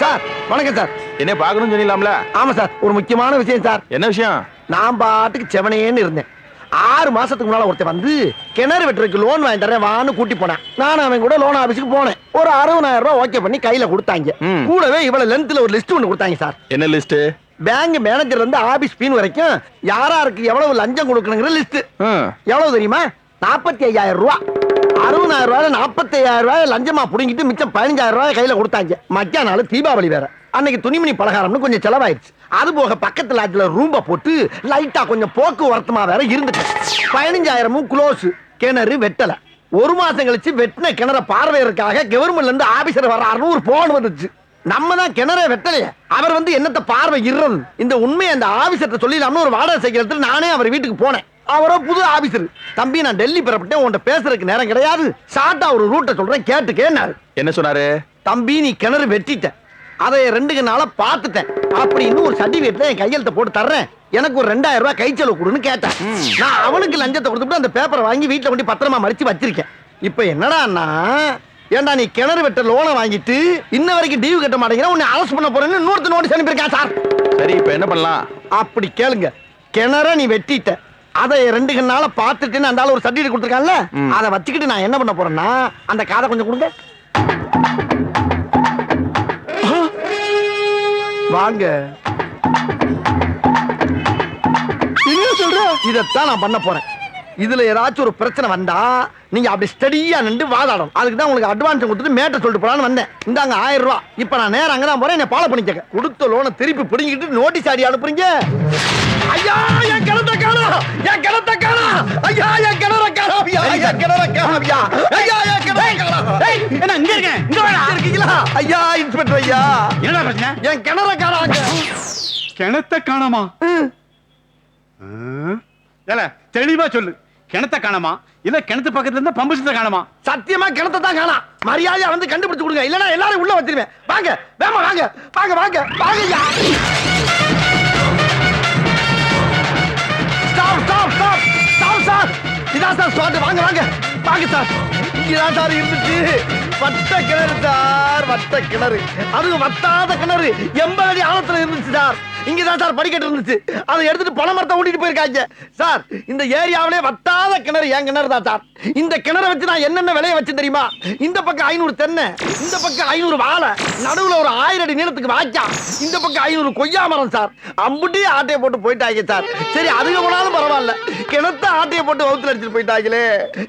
Sir வணக்கம் sir. என்ன பாக்கணும்னு சொன்னீங்களாம்ல? ஆமா சார் ஒரு முக்கியமான விஷயம் சார். என்ன விஷயம்? நான் பாட்டுக்கு செவனேன்னு இருந்தேன். ஆறு மாசத்துக்கு முன்னால ஒருத்தன் வந்து கிணறு வெட்டுறதுக்கு லோன் வாங்கி தரேன் வான்னு கூட்டி போனேன். நான் அவன் கூட லோன் ஆபீஸ்க்கு போனேன். ஒரு அறுபதாயிரம் ரூபாய் ஓகே பண்ணி கையில கொடுத்தாங்க. கூடவே இவ்வளவு லென்த்ல ஒரு லிஸ்ட் ஒன்று கொடுத்தாங்க சார். என்ன லிஸ்ட் பேங்க் மேனேஜர் இருந்து ஆபீஸ் பீன் வரைக்கும் யாராருக்கு எவ்வளவு லஞ்சம் கொடுக்கணுங்கிற லிஸ்ட் எவ்வளவு தெரியுமா? நாற்பத்தி ஐயாயிரம் ரூபா அறுபதாயிரம் ரூபாய் நாற்பத்தி ஐயாயிரம் ரூபாய் லஞ்சமா புடுங்கிட்டு மிச்சம் பதினஞ்சாயிரம் ரூபாய் கையில கொடுத்தாங்க. மத்தியான நாள் தீபாவளி வேற. அன்னைக்கு துணிமணி பலகாரம்னு கொஞ்சம் செலவாயிருச்சு. அது போக பக்கத்து லாட்ஜ்ல ரூம்ப போட்டு லைட்டா கொஞ்சம் போக்குவரத்துமா வேற இருந்துச்சு. பதினஞ்சாயிரமும் குளோஸ் கிணறு வெட்டல. ஒரு மாசம் கழிச்சு வெட்டின கிணற பார்வையறதுக்காக கவர்மெண்ட்ல இருந்து ஆபீசர் வர்றாருன்னு ஒரு போன் வந்துச்சு. நம்ம தான் கிணறே வெட்டலையே. அவர் வந்து என்னத்த பார்வை இருறது இந்த உண்மையை அந்த ஆபீசர்கிட்ட சொல்லிடலாம்னு ஒரு வாடகை சைக்கிளத்தில் நானே அவர் வீட்டுக்கு போனேன். அவரோ புது ஆபீசர். தம்பி நான் டெல்லி பெறப்பட்டேன் உன்கிட்ட பேசுறதுக்கு நேரம் கிடையாது. ஷார்ட்டா ஒரு ரூட்டை சொல்றேன் கேட்டுக்கேன்னாரு என்ன சொன்னாரு? தம்பி நீ கிணறு வெட்டிட்ட. அதை ரெண்டு நாளா பார்த்துட்டேன். அப்படின்னு ஒரு சர்டிபிகேட்ல என் கையெழுத்த போட்டு தர்றேன். எனக்கு ஒரு ரெண்டாயிரம் ரூபாய் கை செலவு கொடுன்னு கேட்டேன். நான் அவனுக்கு லஞ்சத்தை கொடுத்துட்டு அந்த பேப்பரை வாங்கி வீட்டுல கொண்டு பத்திரமா மடிச்சு வச்சிருக்கேன். இப்ப என்னடான்னா ஏன்டா நீ கிணறு வெட்ட லோனை வாங்கிட்டு இன்ன வரைக்கும் டியூ கட்ட மாட்டேங்கிற உன்னை அரெஸ்ட் பண்ண போறேன்னு இன்னொருத்த நோட்டீஸ் அனுப்பியிருக்கான் சார். சரி இப்ப என்ன பண்ணலாம்? அப்படி கேளுங்க. கிணற நீ வெட்டிட்ட. அதை ரெண்டு கண்ணால பார்த்துட்டு அந்த ஒரு சர்டிஃபிகேட் கொடுத்துருக்கான்ல ம். அதை வச்சுக்கிட்டு நான் என்ன பண்ண போறேன்னா அந்த காதை கொஞ்சம் கொடுங்க. வாங்க. இதைத்தான் நான் பண்ண போறேன். இதுல ஏதாச்சும் ஒரு பிரச்சனை வந்தா நீங்க அப்படி ஸ்டடியா நின்று வாதாடணும். அதுக்கு தான் உங்களுக்கு அட்வான்ஸ் கொடுத்துட்டு மேட்டை சொல்லிட்டு போலான்னு வந்தேன். இந்தாங்க ஆயிரம் ரூபாய் இப்ப நான் நேரம் அங்க தான் போறேன் என்ன ஃபாலோ பண்ணிக்க கொடுத்த லோனை திருப்பி பிடிங்கிட்டு நோட்டீஸ் அடி அனுப்புறீங்க. ஐயா என் கிணத்த காணோம் என் கிணத்த காணோம் ஐயா என் கிணற காணோம் ஐயா என் கிணற காணோம் ஐயா. என் கிணற ஏய், என்ன இங்க இருக்கேன் இங்க வாடா. இருக்கீங்களா? ஐயா இன்ஸ்பெக்டர் ஐயா. என்னடா பிரச்சனை? என் கிணற காணாங்க. கிணத்த காணாமா? ஏல தெளிவா சொல்லு. கிணத்த காணாமா? இல்ல கிணத்து பக்கத்துல இருந்து பம்பு செட்ட காணாமா? சத்தியமா கிணத்த தான் காணாம் மரியாதையா வந்து கண்டுபிடிச்சு கொடுங்க. இல்லனா எல்லாரும் உள்ள வச்சிருவேன். வாங்க வேமா வாங்க. வாங்க வாங்க வாங்க ஐயா. இதான் சார் ஸ்பாட் வாங்க வாங்க. வாங்க சார். இங்கதான் சார் இருந்துச்சு. வட்ட கிணறு சார் வட்ட கிணறு. அது வத்தாத கிணறு. எண்பது அடி ஆழத்துல இருந்துச்சு சார். இங்கதான் சார் படிக்கட்டு இருந்துச்சு. அதை எடுத்துட்டு பண மரத்தை ஓட்டிட்டு போயிருக்காங்க. சார் இந்த ஏரியாவிலே வத்தாத கிணறு என் கிணறு தான் சார். இந்த கிணறை வச்சு நான் என்னென்ன விளைய வச்சு தெரியுமா? இந்த பக்கம் ஐநூறு தென்னை இந்த பக்கம் ஐநூறு வாழை நடுவுல ஒரு ஆயிரம் அடி நீளத்துக்கு வாய்க்கா. இந்த பக்கம் ஐநூறு கொய்யா மரம் சார். அம்புட்டி ஆட்டையை போட்டு போயிட்டாங்க சார். சரி அதுக்கு போனாலும் பரவாயில்ல. கிணத்த ஆட்டையை போட்டு வகுத்துல அடிச்சுட்டு போயிட்டாங்களே.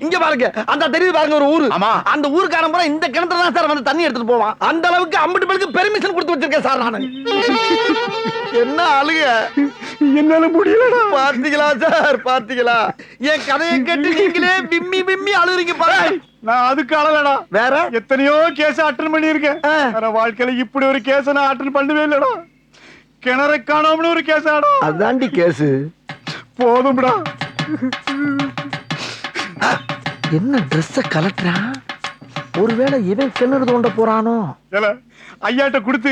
இங்க பாருங்க அந்த தெரியுது பாருங்க ஒரு ஊரு. ஆமா. அந்த ஊருக்காரன் பூரா இந்த கிணத்துல தான் சார் வந்து தண்ணி எடுத்துட்டு போவான். அந்த அளவுக்கு அம்புட்டு பேருக்கு பெர்மிஷன் கொடுத்து வச்சிருக்கேன் சார் நானு. என்ன அழுக என்னால முடியலடா. பாத்தீங்களா சார்? பாத்தீங்களா என் கதையை கேட்டு நீங்களே பிம்மி பிம்மி அழுகுறீங்க பாருங்க. நான் அதுக்கு அழலடா. வேற? எத்தனையோ கேஸ் அட்டன் பண்ணியிருக்கேன். வேற வாழ்க்கையில இப்படி ஒரு கேஸ் நான் அட்டன் பண்ணவே இல்லடா. கிணற காணாமனு ஒரு கேஸ் ஆடா. அதாண்டி கேசு போதும்டா. என்ன ட்ரெஸ்ஸ கலட்டுறான்? ஒருவேளை இவன் கிணறு தோண்ட போறானோ? ஐயாட்ட கொடுத்து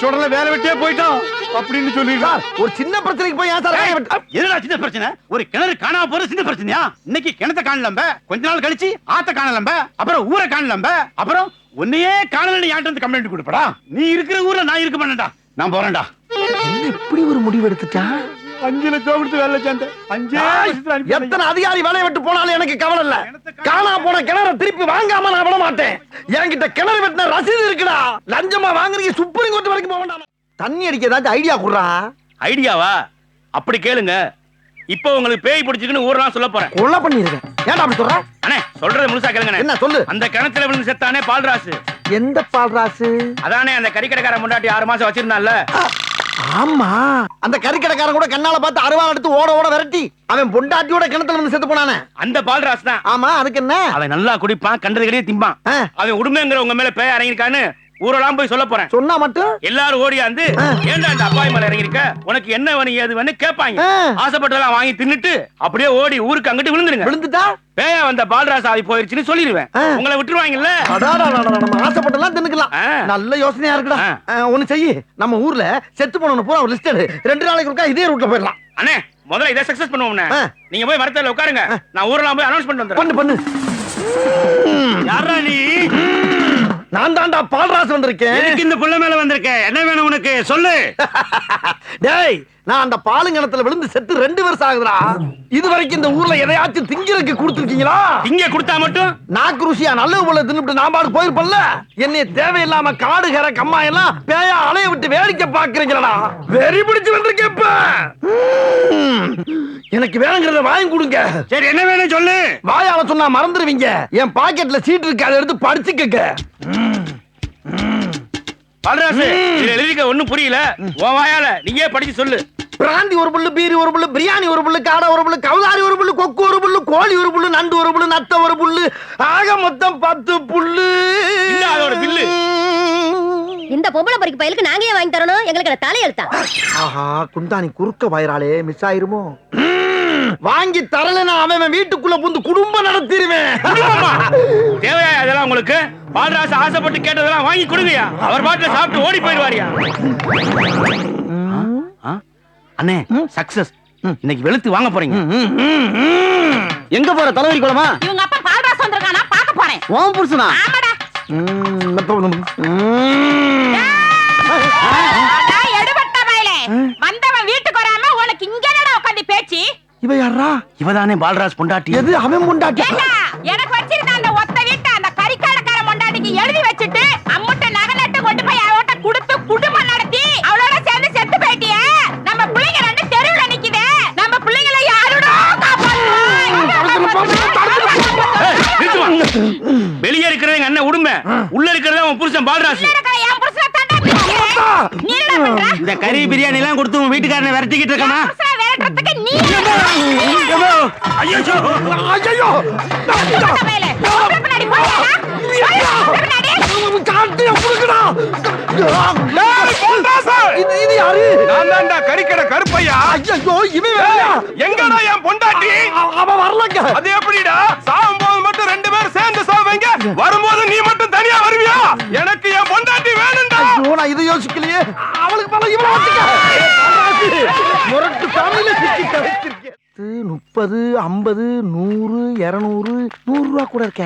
சுடல வேலை வெட்டியே போயிட்டான் அப்படின்னு சொல்லிடுறா சார் ஒரு சின்ன பிரச்சனைக்கு போய் ஏன் சார் விட்டு- என்னடா சின்ன பிரச்சனை? ஒரு கிணறு காணாம போறது சின்ன பிரச்சனையா? இன்னைக்கு கிணத்த காணலம்ப கொஞ்ச நாள் கழிச்சு ஆத்த காணலம்ப அப்புறம் ஊரை காணலம்ப அப்புறம் உன்னையே காணலன்னு யார்ட்ட வந்து கம்ப்ளைண்ட் கொடுப்படா. நீ இருக்கிற ஊர்ல நான் இருக்க மாட்டேன்டா. நான் போறேன்டா. இப்படி ஒரு முடிவு எடுத்துட்டான் அஞ்சு லட்சம் கொடுத்து வேலை சேர்ந்த அஞ்சே எத்தனை அதிகாரி வேலையை விட்டு போனாலும் எனக்கு கவலை இல்ல. காணா போன கிணற திருப்பி வாங்காம நான் விட மாட்டேன். என்கிட்ட கிணறு வெட்டின ரசீது இருக்குடா. லஞ்சமா வாங்குறீங்க சுப்ரீம் கோர்ட் வரைக்கும் போக வேண்டாம். தண்ணி அடிக்க ஏதாச்சும் ஐடியா குடுறா? ஐடியாவா அப்படி கேளுங்க. இப்போ உங்களுக்கு பேய் பிடிச்சிருக்குன்னு ஊரெல்லாம் சொல்ல போறேன். கொள்ள பண்ணிருக்கேன் ஏன்டா அப்படி சொல்ற? அண்ணே சொல்றத முழுசா கேளுங்கண்ணே என்ன சொல்லு? அந்த கிணத்துல விழுந்து செத்தானே பால்ராசு. எந்த பால்ராசு? அதானே அந்த கறிக்கடைக்கார முன்னாடி ஆறு மாசம் வச்சிருந்தான்ல. ஆமா. அந்த கறிக்கடைக்காரன் கூட கண்ணால பார்த்து அருவாள் எடுத்து ஓட ஓட விரட்டி அவன் பொண்டாட்டியோட கிணத்துல வந்து செத்து போனானே. அந்த பால்ராஸ் தான். ஆமா அதுக்கு என்ன? அவன் நல்லா குடிப்பான் கண்டது கிடையே திம்பான். அவன் உடுமைங்கிற உங்க மேல பேய் இறங்கிருக்கான்னு ஊரெல்லாம் போய் சொல்ல போறேன். சொன்னா மட்டும்? எல்லாரும் ஓடியாந்து ஆ. ஏன்டா இந்த அப்பாய் மேல இறங்கிருக்க உனக்கு என்ன வேணும் ஏது வேணும் கேட்பாங்க. ஆசைப்பட்டதெல்லாம் வாங்கி தின்னுட்டு அப்படியே ஓடி ஊருக்கு அங்கிட்டு விழுந்துருங்க. விழுந்துட்டா? பேயா வந்த பால்ராஸ் ஆவி போயிருச்சுன்னு சொல்லிடுவேன். உங்களை விட்டுருவாங்கல்ல? நம்ம ஆசைப்பட்டெல்லாம் தின்னுக்கலாம். நல்ல யோசனையா இருக்குடா. ஒண்ணு செய்யி. நம்ம ஊர்ல செத்து போனவன பூரா ஒரு லிஸ்ட் ரெண்டு நாளைக்கு ஒருக்கா இதே ரூட்ல போயிடலாம். அண்ணே முதல்ல இதை சக்சஸ் பண்ணுவோம்ண்ணே ஆ. நீங்க போய் வரத்துல உட்காருங்க. நான் ஊரெல்லாம் போய் அனௌன்ஸ் பண்ணிட்டு வந்துடுறேன். பண்ணு பண்ணு. யாரா நீ? நான் தான்டா பால்ராஸ் வந்திருக்கேன். இந்த புள்ள மேல வந்திருக்க? என்ன வேணும் உனக்கு? சொல்லு. டேய் நான் அந்த பாலுங்கணத்துல விழுந்து செத்து ரெண்டு வருஷம் ஆகுதுடா. இது வரைக்கும் இந்த ஊர்ல எதையாச்சும் திங்கிறதுக்கு கொடுத்துருக்கீங்களா? இங்க கொடுத்தா மட்டும்? நாக்கு ருசியா நல்ல போல தின்னுட்டு நான் பாடு போயிருப்பல்ல என்னைய தேவையில்லாம காடு கரை கம்மா எல்லாம் பேயா அலைய விட்டு வேடிக்கை பாக்குறீங்களா வெறி பிடிச்சு வந்திருக்கேன் இப்ப. எனக்கு வேணுங்கிறத வாங்கி கொடுங்க. சரி என்ன வேணும் சொல்லு. வாயால சொன்னா மறந்துடுவீங்க. என் பாக்கெட்ல சீட் இருக்கு அதை எடுத்து படிச்சுக்கங்க. பாலராசு எழுதிக்க ஒண்ணும் புரியல. உன் வாயால நீயே படிச்சு சொல்லு. பிராந்தி ஒரு புல்லு பீரி ஒரு புல்லு பிரியாணி ஒரு புல்லு காடை ஒரு புல்லு கவுதாரி ஒரு புல்லு கொக்கு ஒரு புல்லு கோழி ஒரு புல்லு நண்டு ஒரு புல்லு நத்த ஒரு புல்லு ஆக மொத்தம் பத்து புல்லு. அதோட பில்லு. இந்த பொம்பளை பொறிக்கு பயலுக்கு நாங்க ஏன் வாங்கி தரணும்? எங்களுக்கு தலையெழுத்தா? ஆஹா குந்தாணி குறுக்க வயிறாளே மிஸ் ஆயிருமோ? வாங்கி தரலன்னா அவன் வீட்டுக்குள்ள புந்து குடும்பம் நடத்திடுவேன் தேவையா அதெல்லாம் உங்களுக்கு பாலராசு ஆசைப்பட்டு கேட்டதெல்லாம் வாங்கி கொடுங்கயா அவர் பாட்டுல சாப்பிட்டு ஓடி போயிடுவாரியா அண்ணே சக்சஸ் இன்னைக்கு வெளுத்து வாங்க போறீங்க எங்க போற தலைவரி குளமா இவங்க அப்பா பால்ராஸ் வந்திருக்கானா பார்க்க போறேன் ஓம் புருஷனா ஆமாடா எடுபட்ட பயலே வந்தவன் வீட்டுக்கு வராம உனக்கு இங்க என்னடா உட்காந்து பேச்சு இவ யாரா இவதானே பாலராஜ் பொண்டாட்டி. எது அவன் முண்டாட்டி ஏண்டா? எனக்கு வச்சிருந்த அந்த ஒத்த வீட்டை அந்த கறிக்காலக்கார மொண்டாட்டிக்கு எழுதி வச்சுட்டு அம்முட்ட நகை நட்டு கொண்டு போய் அவட்ட கொடுத்து குடும்பம் நடத்தி அவளோட சேர்ந்து செத்து போயிட்டியே? நம்ம பிள்ளைங்க ரெண்டு தெருவுல நிக்குதே. நம்ம பிள்ளைங்களை யாரோட வெளியே இருக்கிறது எங்க அண்ணன் உடுமை. உள்ள இருக்கிறது அவன் புருஷன் பாலராசு இந்த கறி பிரியாணி எல்லாம் கொடுத்து உன் வீட்டுக்காரனை விரட்டிக்கிட்டு இருக்கமா? கருப்பையா? ஐயோ இவன் எங்கடா என் பொண்டாட்டி? அவ- வரலங்க. அது எப்படிடா? சாகும் யோசிக்கலையே? அவளுக்கு பல முரட்டு சாமியில சிக்கி தவிச்சிருக்கேன் முப்பது ஐம்பது நூறு இருநூறு நூறு ரூபா கூட இருக்க.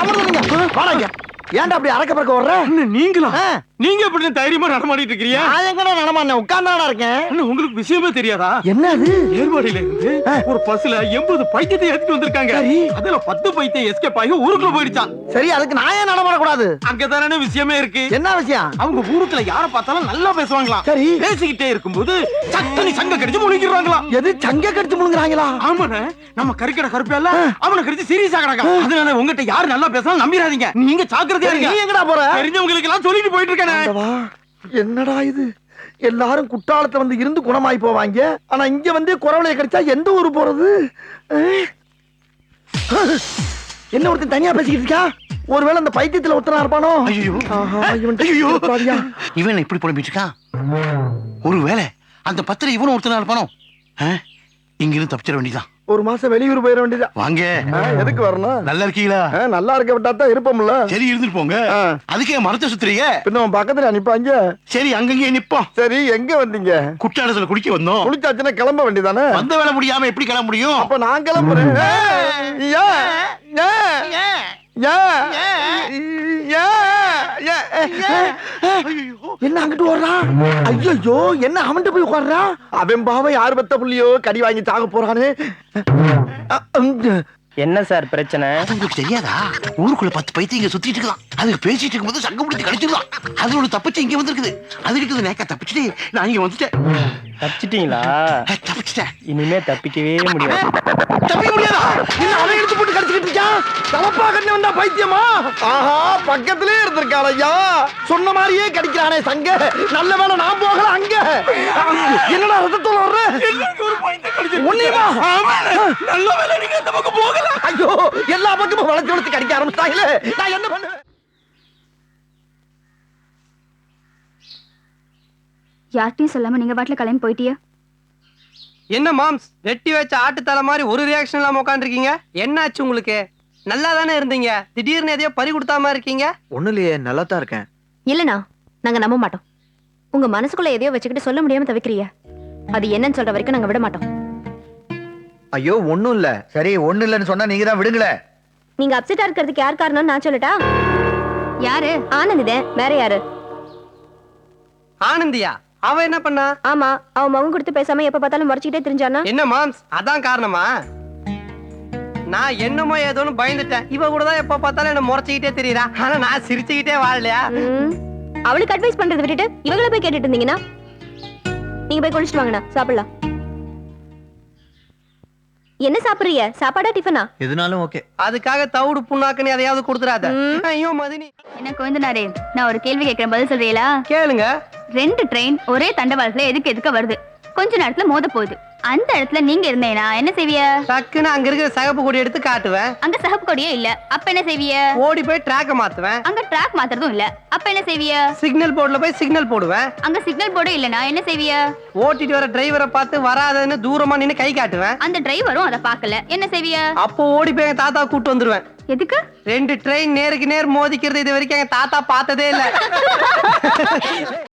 அமர்ந்துங்க ஏன்டா அப்படி அறக்க பறக்க வர்ற நீங்களா? ஆ, நீங்க எப்படி தைரியமா நடமாடிட்டு இருக்கிறீங்க? நான் எங்கடா நடமாண்ண உட்கார்ந்தாடா இருக்கேன். உங்களுக்கு விஷயமே தெரியாதா? என்ன அது ஏர்வாடியில இருந்து ஒரு பஸ்ல எண்பது பைத்தியத்தை ஏத்திட்டு வந்திருக்காங்க. சரி. அதுல பத்து பைத்தியம் எஸ்கேப் ஆகி ஊருக்குள்ள போயிடுச்சான் சரி அதுக்கு நான் ஏன் நடமாடக்கூடாது? அங்கதானே விஷயமே இருக்கு. என்ன விஷயம்? அவங்க ஊருக்குள்ள யார பார்த்தாலும் நல்லா பேசுவாங்களாம். சரி. பேசிக்கிட்டே இருக்கும்போது சட்டனி சங்க கடிச்சு முழுங்கிடுவாங்களாம். எது? சங்க கடிச்சு முழுங்குறாங்களா? ஆமாண்ணே நம்ம கறிக்கடை கருப்பியல்ல அவனை கடிச்சு சீரியஸ் ஆகறாங்க அதனால உங்ககிட்ட யாரு நல்லா பேசினாலும் நம்பிராதீங்க நீங்க ஜாக்கிரதையா நீ எங்கடா போற? தெரிஞ்சவங்களுக்கு எல்லாம் சொல்லிட்டு போயிட்டு ஆண்டவா, என்னடா இது? எல்லாரும் குற்றாலத்தை வந்து இருந்து குணமாயி போவாங்க. ஆனா இங்க வந்து குறவளைய கடிச்சா எந்த ஊரு போறது? என்ன ஒருத்தன் தனியா பேசிக்கிட்டு இருக்கா? ஒருவேளை அந்த பைத்தியத்துல ஒருத்தனா இருப்பானோ? இவன் ஐயோ. பாவியா. இவன் இப்படி புலம்பிட்டு இருக்கான். ஒருவேளை அந்த பத்திர இவனும் ஒருத்தனா இருப்பானோ? இங்கிருந்து தப்பிச்சிட வேண்டியதான் ஒரு மாசம் வெளியூர் போயிட வேண்டியதா வாங்க எதுக்கு வரணும் நல்லா இருக்கீங்களா நல்லா இருக்க விட்டா தான் இருப்போம்ல சரி இருந்துட்டு போங்க. அதுக்கே மரத்தை சுத்துறீங்க பின்ன உன் பக்கத்துல அனுப்பாங்க சரி அங்கங்கே நிப்போம் சரி எங்க வந்தீங்க குற்றாலத்துல குடிக்க வந்தோம் குளிச்சாச்சுன்னா கிளம்ப வேண்டியதானே வந்த வேலை முடியாம எப்படி கிளம்ப முடியும் அப்ப நான் கிளம்புறேன் ஏன்? ஏன்? ஏன்? ஏன்? என்ன அங்கிட்டு ஓடுறான் ஐயோ என்ன அவன்கிட்ட போய் உட்கார்றான் அவன் பாவம் யார் பத்த புள்ளியோ கடி வாங்கி சாக போறானு? அ, உம். என்ன சார் பிரச்சனை? அது உங்களுக்கு தெரியாதா? ஊருக்குள்ள பத்து பைத்தியம் இங்க சுத்திட்டு இருக்கலாம் அதுக்கு பேசிட்டு இருக்கும்போது சங்கம் பிடிச்சி கடிச்சிடலாம் அது ஒண்ணு தப்பிச்சு இங்க வந்திருக்குது. அதுகிட்ட நேக்கா தப்பிச்சுட்டு நான் இங்க வந்துட்டேன். தப்பிச்சிட்டீங்களா? தப்பிச்சிட்டேன். இனிமே தப்பிக்கவே முடியாது. தப்பிக்க முடியாதா? என்ன அவன் எடுத்து போட்டு கடிச்சுக்கிட்டு இருக்கான் தலப்பா கண்ணு வந்தா பைத்தியமா? ஆஹா பக்கத்திலே இருந்திருக்கான் ஐயா. சொன்ன மாதிரியே கடிக்கிறானே சங்க. நல்ல வேளை நான் போகல அங்க. என்னடா ரத்தத்தோட வர்ற? உன்னையுமா நல்ல வேலை நீங்க அந்த பக்கம் போகல. ஐயோ எல்லா பக்கமும் வளைச்சு வளைச்சு கடிக்க ஆரம்பிச்சிட்டாங்களே. நான் என்ன பண்ணுவேன் யார்கிட்டயும் சொல்லாம நீங்க பாட்டுல கிளம்பி போயிட்டியா? என்ன மாம்ஸ் வெட்டி வச்ச ஆட்டு தலை மாதிரி ஒரு ரியாக்ஷன் இல்லாம உட்காந்துருக்கீங்க என்னாச்சு உங்களுக்கு? நல்லா தானே இருந்தீங்க? திடீர்னு எதையோ பறி கொடுத்தாம இருக்கீங்க? ஒண்ணு இல்லையே நல்லா தான் இருக்கேன். இல்லனா நாங்க நம்ப மாட்டோம். உங்க மனசுக்குள்ள எதையோ வச்சுக்கிட்டு சொல்ல முடியாம தவிக்கிறீங்க. அது என்னன்னு சொல்ற வரைக்கும் நாங்க விட மாட்டோம். ஐயோ ஒண்ணும் இல்ல. சரி ஒண்ணு இல்லைன்னு சொன்னா நீங்க தான் விடுங்களே. நீங்க அப்செட்டா இருக்கிறதுக்கு யார் காரணம் நான் சொல்லட்டா? யாரு? ஆனந்திதே. வேற யாரு? ஆனந்தியா? அவ என்ன பண்ணா? ஆமா அவன் மகன் கொடுத்து பேசாம எப்ப பார்த்தாலும் மறைச்சிக்கிட்டே தெரிஞ்சானா? என்ன மாம்ஸ்? அதான் காரணமா? நான் என்னமோ ஏதோன்னு பயந்துட்டேன். இவ கூட தான் எப்ப பார்த்தாலும் என்ன முறைச்சிக்கிட்டே தெரியுறா. ஆனா நான் சிரிச்சுக்கிட்டே வாழலையா. அவளுக்கு அட்வைஸ் பண்றதை விட்டுட்டு இவங்கள போய் கேட்டுட்டு இருந்தீங்கன்னா? நீங்க போய் குளிச்சுட்டு வாங்கண்ணா. சாப்பிடலாம். என்ன சாப்பிடுறீங்க? சாப்பாடா டிஃபனா? எதுனாலும் ஓகே. அதுக்காக தவிடு புண்ணாக்குன்னு எதையாவது கொடுத்துறாத. ஐயோ மதினி. என்ன குழந்தனாரே நான் ஒரு கேள்வி கேட்கிறேன் பதில் சொல்றீங்களா? கேளுங்க. ரெண்டு ட்ரெயின் ஒரே தண்டவாளத்துல எதுக்கு எதுக்க வருது. கொஞ்ச நேரத்துல மோத போகுது. அந்த இடத்துல நீங்க இருந்தீங்கன்னா என்ன செய்விய டக்குன்னு அங்க இருக்கிற சகப்பு கொடி எடுத்து காட்டுவேன். அங்க சகப்பு கொடியே இல்ல. அப்ப என்ன செய்விய ஓடி போய் ட்ராக்க மாத்துவேன். அங்க ட்ராக் மாத்துறதும் இல்ல. அப்ப என்ன செய்விய சிக்னல் போர்டுல போய் சிக்னல் போடுவேன். அங்க சிக்னல் போர்டும் இல்லனா என்ன செய்விய ஓட்டிட்டு வர டிரைவரை பார்த்து வராதன்னு தூரமா நின்னு கை காட்டுவேன். அந்த டிரைவரும் அதை பார்க்கல. என்ன செய்விய அப்போ ஓடி போய் எங்க தாத்தா கூட்டு வந்துருவேன். எதுக்கு? ரெண்டு ட்ரெயின் நேருக்கு நேர் மோதிக்கிறது இது வரைக்கும் எங்க தாத்தா பார்த்ததே இல்ல.